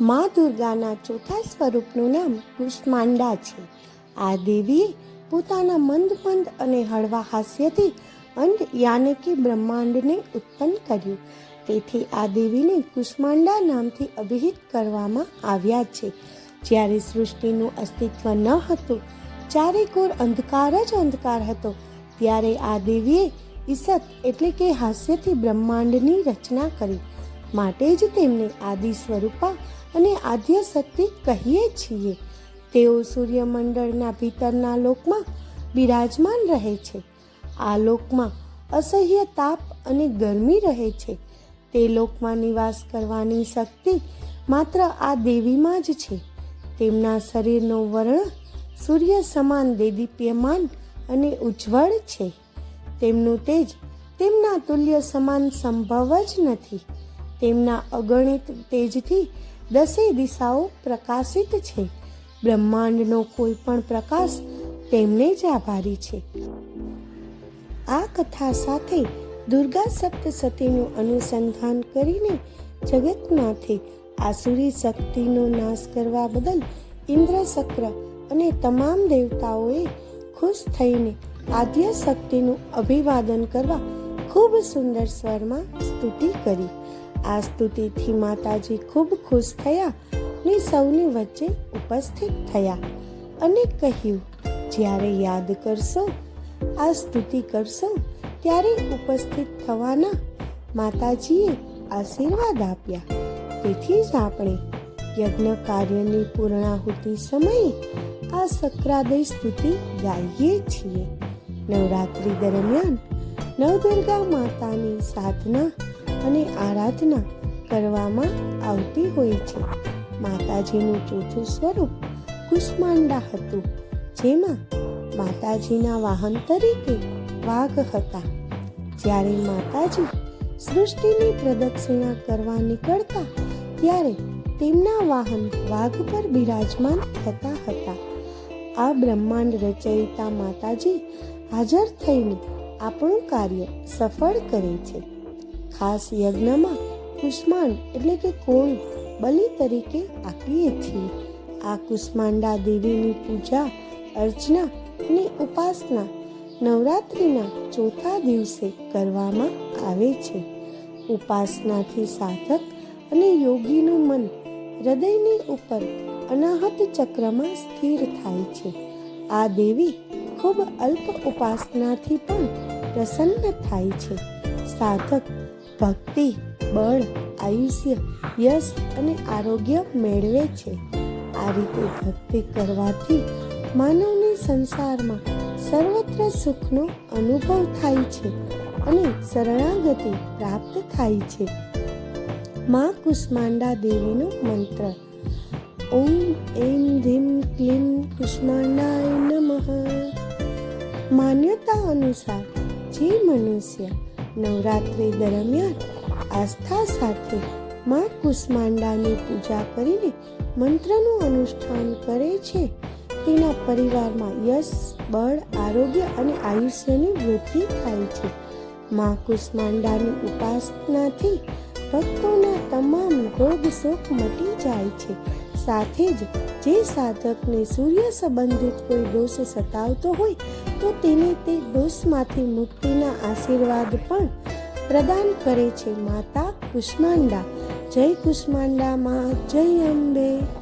મા દુર્ગાના ચોથા સ્વરૂપનું નામ કુષ્માંડા છે. આ દેવીએ પોતાના મંદ મંદ અને હળવા હાસ્યથી અંડ યાને કે બ્રહ્માંડને ઉત્પન્ન કર્યું. તેથી આ દેવીને કુષ્માંડા નામથી અભિહિત કરવામાં આવ્યા છે. જ્યારે સૃષ્ટિનું અસ્તિત્વ ન હતું, ચારે કોર અંધકાર જ અંધકાર હતો, ત્યારે આ દેવીએ ઈસત એટલે કે હાસ્યથી બ્રહ્માંડની રચના કરી. માટે જ તેમને આદિ સ્વરૂપા અને આદ્ય શક્તિ કહીએ છીએ. તેઓ સૂર્યમંડળના ભીતરના લોકમાં બિરાજમાન રહે છે. આ લોકમાં અસહ્ય તાપ અને ગરમી રહે છે. તે લોકમાં નિવાસ કરવાની શક્તિ માત્ર આ દેવીમાં જ છે. તેમના શરીરનો વર્ણ સૂર્ય સમાન દેદીપ્યમાન અને ઉજ્જવળ છે. તેમનું તેજ તેમના તુલ્ય સમાન સંભવ જ નથી. તેમના અગણિત તેજથી દસે દિશાઓ પ્રકાશિત છે. બ્રહ્માંડનો કોઈ પણ પ્રકાશ તેમને જ આભારી છે. આ કથા સાથે દુર્ગા સપ્તસતીનું અનુસંધાન કરીને જગતનાથે આસુરી શક્તિનો નાશ કરવા બદલ ઇન્દ્ર શક્ર અને તમામ દેવતાઓએ ખુશ થઈને આદ્ય શક્તિનું અભિવાદન કરવા ખૂબ સુંદર સ્વરમાં સ્તુતિ કરી. આ સ્તુતિથી માતાજી ખૂબ ખુશ થયા ને સૌની વચ્ચે ઉપસ્થિત થયા અને કહ્યું, જ્યારે યાદ કરશો, આ સ્તુતિ કરશો, ત્યારે ઉપસ્થિત થવાના માતાજીએ આશીર્વાદ આપ્યા. તેથી જ આપણે યજ્ઞ કાર્યની પૂર્ણાહુતિ સમયે આ સક્રાદય સ્તુતિ ગાઈએ છીએ. નવરાત્રિ દરમિયાન નવદુર્ગા માતાની સાધના અને આરાધના કરવામાં આવતી હોય છે. માતાજીનું ચોથું સ્વરૂપ કુષ્માંડા હતું, જેમાં માતાજીના વાહન તરીકે વાઘ હતા. જ્યારે માતાજી સૃષ્ટિની પ્રદક્ષિણા કરવા નીકળતા, ત્યારે તેમના વાહન વાઘ પર બિરાજમાન થતા હતા. આ બ્રહ્માંડ રચયિતા માતાજી હાજર થઈને આપણું કાર્ય સફળ કરે છે. ખાસ યજ્ઞમાં કુષ્માંડ એટલે કે કોળ બલિ તરીકે આપીએ છીએ. આ કુષ્માંડા દેવીની પૂજા, અર્ચના અને ઉપાસના નવરાત્રિના ચોથા દિવસે કરવામાં આવે છે. ઉપાસનાથી સાધક અને યોગીનું મન હૃદયની ઉપર અનાહત ચક્રમાં સ્થિર થાય છે. આ દેવી ખૂબ અલ્પ ઉપાસનાથી પણ પ્રસન્ન થાય છે. સાધક ભક્તિ, બળ, આયુષ્ય, યશ અને આરોગ્ય મેળવે છે. આ રીતે ભક્તિ કરવાથી માનવને સંસારમાં સર્વત્ર સુખનો અનુભવ થાય છે અને શરણાગતિ પ્રાપ્ત થાય છે. મા કુષ્માંડા દેવીનો મંત્ર. ઓમ એમ ધીમ ક્લીમ કુષ્માંડાય નમઃ. માન્યતા અનુસાર જે મનુષ્ય નવરાત્રિ દરમિયાન આસ્થા સાથે મા કુષ્માંડાની પૂજા કરીને મંત્રનું અનુષ્ઠાન કરે છે. તેના પરિવારમાં યશ, બળ, આરોગ્ય અને આયુષ્યની વૃદ્ધિ થાય છે. મા કુષ્માંડાની ઉપાસનાથી ભક્તોના તમામ રોગ શોક મટી જાય છે. સાથે જ જે સાધકને સૂર્ય સંબંધિત કોઈ દોષ સતાવતો હોય, તો તેને તે દોષમાંથી મુક્તિના આશીર્વાદ પણ પ્રદાન કરે છે. માતા કુષ્માંડા. જય કુષ્માંડા માં જય અંબે.